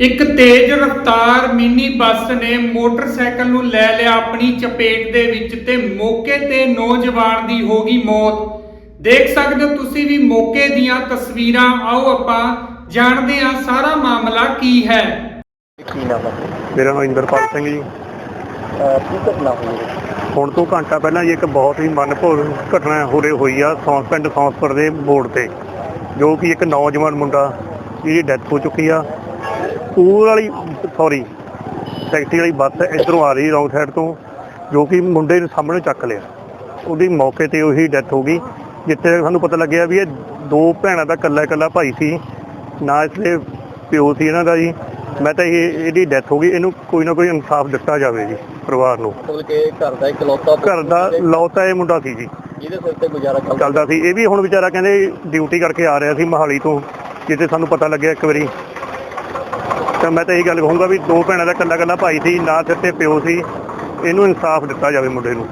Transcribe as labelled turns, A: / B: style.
A: ਇੱਕ ਤੇਜ਼ ਰਫ਼ਤਾਰ ਮਿੰਨੀ ਬੱਸ ਨੇ ਮੋਟਰਸਾਈਕਲ ਨੂੰ ਲੈ ਲਿਆ ਆਪਣੀ ਚਪੇਟ ਦੇ ਵਿੱਚ ਤੇ ਮੌਕੇ ਤੇ ਨੌਜਵਾਨ ਦੀ ਹੋ ਗਈ ਮੌਤ। ਦੇਖ ਸਕਦੇ ਹੋ ਤੁਸੀਂ ਵੀ ਮੌਕੇ ਦੀਆਂ ਤਸਵੀਰਾਂ। ਆਓ ਆਪਾਂ ਜਾਣਦੇ ਹਾਂ ਸਾਰਾ ਮਾਮਲਾ ਕੀ ਹੈ।
B: ਕੀ ਨਾਮ ਹੈ
C: ਮੇਰਾ ਨਾਮ ਇੰਦਰਪਾਲ ਸਿੰਘ ਜੀ।
B: ਕੀ ਘਟਨਾ ਹੋਈ ਹੈ?
C: ਹੁਣ ਤੋਂ ਘੰਟਾ ਪਹਿਲਾਂ ਜੀ ਇੱਕ ਬਹੁਤ ਹੀ ਮਨਭੋਰ ਘਟਨਾ ਹੋਰੇ ਹੋਈ ਆ ਸੌਂਸ ਪਿੰਡ ਸੌਂਸਪੁਰ ਦੇ ਮੋੜ ਤੇ ਜੋ ਕਿ ਇੱਕ ਨੌਜਵਾਨ ਮੁੰਡਾ ਜਿਹਦੀ ਡੈਥ ਹੋ ਚੁੱਕੀ ਆ। ਸਕੂਲ ਵਾਲੀ ਸੌਰੀ ਟੈਕਸੀ ਵਾਲੀ ਬੱਸ ਇਧਰੋਂ ਆ ਰਹੀ ਰੌਂਗ ਸਾਈਡ ਤੋਂ ਜੋ ਕਿ ਮੁੰਡੇ ਨੂੰ ਸਾਹਮਣੇ ਚੱਕ ਲਿਆ। ਉਹਦੀ ਮੌਕੇ ਤੇ ਉਹੀ ਡੈਥ ਹੋ ਗਈ ਜਿੱਥੇ ਸਾਨੂੰ ਪਤਾ ਲੱਗਿਆ ਵੀ ਇਹ ਦੋ ਭੈਣਾਂ ਦਾ ਇਕੱਲਾ ਇਕੱਲਾ ਭਾਈ ਸੀ ਨਾ ਇਸਦੇ ਪਿਓ ਸੀ ਇਹਨਾਂ ਦਾ ਜੀ। ਮੈਂ ਤਾਂ ਇਹ ਇਹਦੀ ਡੈਥ ਹੋ ਗਈ ਇਹਨੂੰ ਕੋਈ ਨਾ ਕੋਈ ਇਨਸਾਫ ਦਿੱਤਾ ਜਾਵੇ ਜੀ ਪਰਿਵਾਰ ਨੂੰ।
B: ਮਤਲਬ ਕਿ ਘਰ ਦਾ ਇਕਲੌਤਾ
C: ਘਰ ਦਾ ਲੌਤਾ ਇਹ ਮੁੰਡਾ ਸੀ ਜੀ।
B: ਜਿਹਦੇ ਸਿਰ ਤੇ ਗੁਜ਼ਾਰਾ ਚੱਲਦਾ
C: ਚੱਲਦਾ ਸੀ। ਇਹ ਵੀ ਹੁਣ ਵਿਚਾਰਾ ਕਹਿੰਦੇ ਡਿਊਟੀ ਕਰਕੇ ਆ ਰਿਹਾ ਸੀ ਮਹਾਲੀ ਤੋਂ ਜਿੱਥੇ ਸਾਨੂੰ ਪਤਾ ਲੱਗਿਆ ਇੱਕ ਵਾਰੀ। ਤਾਂ ਮੈਂ ਤਾਂ ਇਹ ਗੱਲ ਕਹੂੰਗਾ ਵੀ ਦੋ ਭੈਣਾਂ ਦਾ ਇਕੱਲਾ ਇਕੱਲਾ ਭਾਈ ਸੀ, ਨਾ ਸਿਰ ਤੇ ਪਿਓ ਸੀ, ਇਹਨੂੰ ਇਨਸਾਫ ਦਿੱਤਾ ਜਾਵੇ ਮੁੰਡੇ ਨੂੰ।